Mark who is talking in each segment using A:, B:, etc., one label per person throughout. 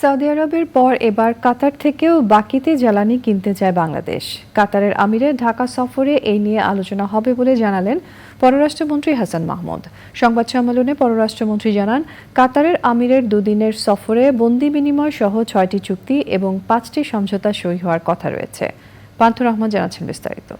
A: Saudi আরবের পর এবার কাতার থেকেও বাকিতে জ্বালানি কিনতে চায় বাংলাদেশ। কাতারের আমিরের ঢাকা সফরে এই নিয়ে আলোচনা হবে বলে জানালেন পররাষ্ট্রমন্ত্রী হাসান মাহমুদ। সংবাদ সম্মেলনে পররাষ্ট্রমন্ত্রী জানান কাতারের আমিরের দুদিনের সফরে বন্দি বিনিময় সহ ছয়টি চুক্তি এবং পাঁচটি সমঝোতা সই হওয়ার কথা রয়েছে। পান্থুর রহমান জানাচ্ছেন বিস্তারিত।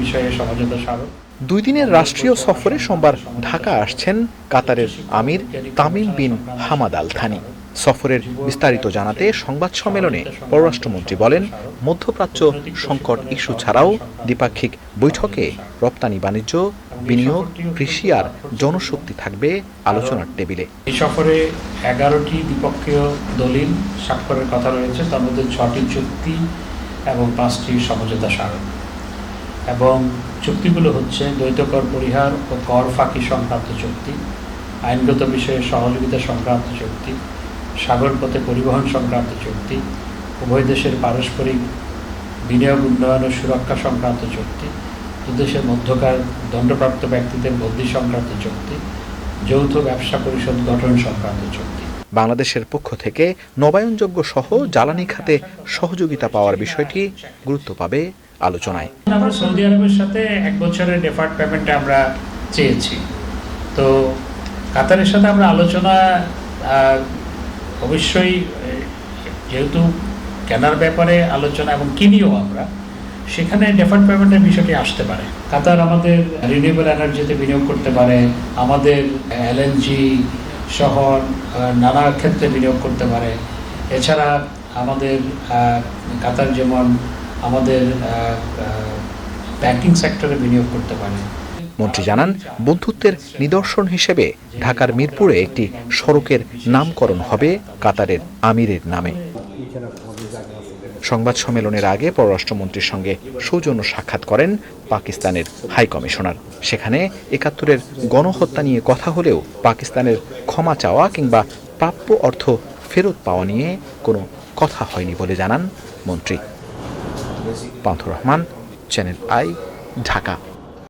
B: বিষয়ে সমঝোতা স্মারক
C: দুই দিনের রাষ্ট্রীয় সফরে সোমবার ঢাকা আসছেন কাতারের আমির Tamim bin Hamad Al Thani সফরের বিস্তারিত জানাতে সংবাদ সম্মেলনে পররাষ্ট্রমন্ত্রী বলেন, মধ্যপ্রাচ্য সংকট ইস্যু ছাড়াও দ্বিপাক্ষিক বৈঠকে রপ্তানি বাণিজ্য, বিনিয়োগ, কৃষি আর জনশক্তি থাকবে আলোচনার টেবিলে।
B: এই সফরে এগারোটি দ্বিপক্ষীয় দলিল স্বাক্ষরের কথা রয়েছে, তার মধ্যে ছটি চুক্তি এবং পাঁচটি সমঝোতা স্মারক। এবং চুক্তিগুলো হচ্ছে দ্বৈত কর পরিহার ও কর ফাঁকি সংক্রান্ত চুক্তি, আইনগত বিষয়ে সহযোগিতা সংক্রান্ত চুক্তি সাগর পথে পরিবহন সংক্রান্ত চুক্তি উভয় দেশের পারস্পরিক বিনিয়োগ উন্নয়ন ও সুরক্ষা সংক্রান্ত চুক্তি দুদেশের মধ্যকার দণ্ডপ্রাপ্ত ব্যক্তিদের বদলি সংক্রান্ত চুক্তি যৌথ ব্যবসা পরিষদ গঠন সংক্রান্ত চুক্তি।
C: বাংলাদেশের পক্ষ থেকে নবায়নযোগ্য সহ জ্বালানি খাতে সহযোগিতা পাওয়ার বিষয়টি গুরুত্ব পাবে আলোচনায়।
B: আমরা সৌদি আরবের সাথে এক বছরের ডেফার্ড পেমেন্টে আমরা চেয়েছি। তো কাতারের সাথে আমরা আলোচনা অবশ্যই যেহেতু কেনার ব্যাপারে আলোচনা এবং কিনিও আমরা সেখানে ডেফার্ড পেমেন্টের বিষয়টি আসতে পারে। কাতার আমাদের রিনিউয়েবল এনার্জিতে বিনিয়োগ করতে পারে আমাদের এলএনজি আহ, নানা ক্ষেত্রে বিনিয়োগ করতে পারে। এছাড়া আমাদের কাতার যেমন আমাদের ব্যাংকিং সেক্টরে বিনিয়োগ করতে পারে।
C: মন্ত্রী জানান, বন্ধুত্বের নিদর্শন হিসেবে ঢাকার মিরপুরে একটি সড়কের নামকরণ হবে কাতারের আমিরের নামে। সংবাদ সম্মেলনের আগে পররাষ্ট্রমন্ত্রীর সঙ্গে সৌজন্য সাক্ষাৎ করেন পাকিস্তানের হাই কমিশনার। সেখানে একাত্তরের গণহত্যা নিয়ে কথা হলেও পাকিস্তানের ক্ষমা চাওয়া কিংবা প্রাপ্য অর্থ ফেরত পাওয়া নিয়ে কোনো কথা হয়নি বলে জানান মন্ত্রী। Panthur Rahman, Channel I, Dhaka.